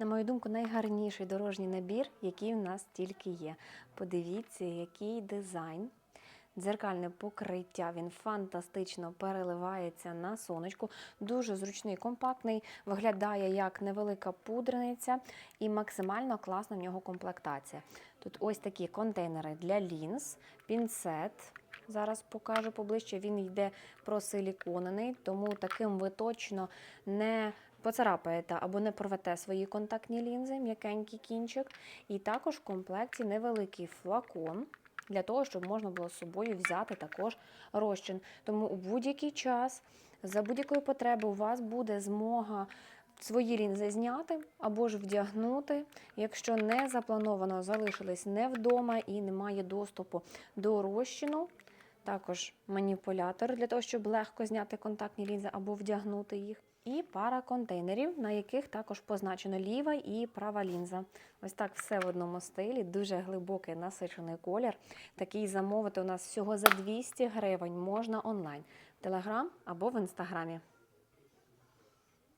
на мою думку, найгарніший дорожній набір, який в нас тільки є. Подивіться, який дизайн. Дзеркальне покриття, він фантастично переливається на сонечку. Дуже зручний, компактний, виглядає як невелика пудрениця і максимально класна в нього комплектація. Тут ось такі контейнери для лінз, пінцет. Зараз покажу поближче. Він йде просиліконений, тому таким ви точно не поцарапаєте або не порвете свої контактні лінзи, м'якенький кінчик. І також в комплекті невеликий флакон для того, щоб можна було з собою взяти також розчин. Тому у будь-який час, за будь-якої потреби, у вас буде змога свої лінзи зняти або ж вдягнути, якщо не заплановано, залишились не вдома і немає доступу до розчину. Також маніпулятор для того, щоб легко зняти контактні лінзи або вдягнути їх. І пара контейнерів, на яких також позначено ліва і права лінза. Ось так все в одному стилі, дуже глибокий насичений колір. Такий замовити у нас всього за 200 гривень можна онлайн в Телеграм або в інстаграмі.